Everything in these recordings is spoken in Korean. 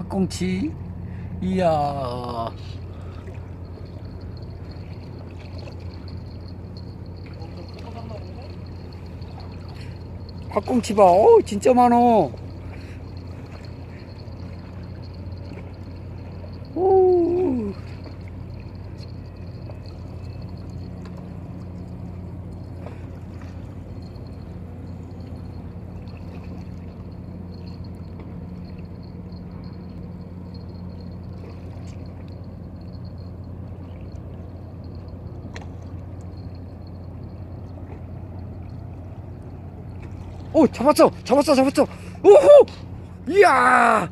학꽁치. 이야. 학꽁치 봐. 어 진짜 많어. 오. 오 잡았어 잡았어 잡았어. 오호! 이야!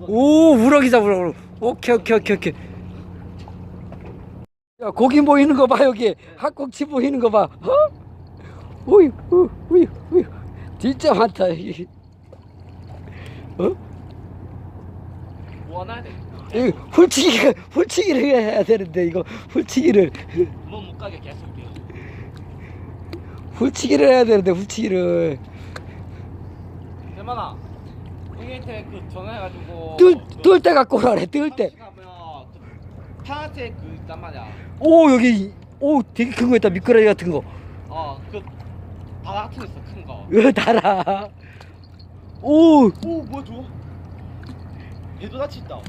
오 우럭이다 우럭 오케이 오케이 오케이 오케이. 야 고기 보이는 거 봐 여기. 학꽁치 보이는 거봐. 어? 오이 오, 오이 오이. 진짜 많다 여기. 어? 돼? 이 훌치기가 훌치기를 해야 되는데 이거. 훌치기를. 몸못 가게 계속. 훌치기를 해야 되는데 훌치기를 대만아, 형한테 그 전화해가지고 뜰뜰 때 갖고 오라래 뜰때 가면 그 파란색 그 있단 말이야. 오 여기 오 되게 큰 거 있다 미꾸라지 같은 거 어, 그 바다 같은 거 있어, 큰 거. 으 달아 오 오, 뭐야 저? 얘도 같이 있다.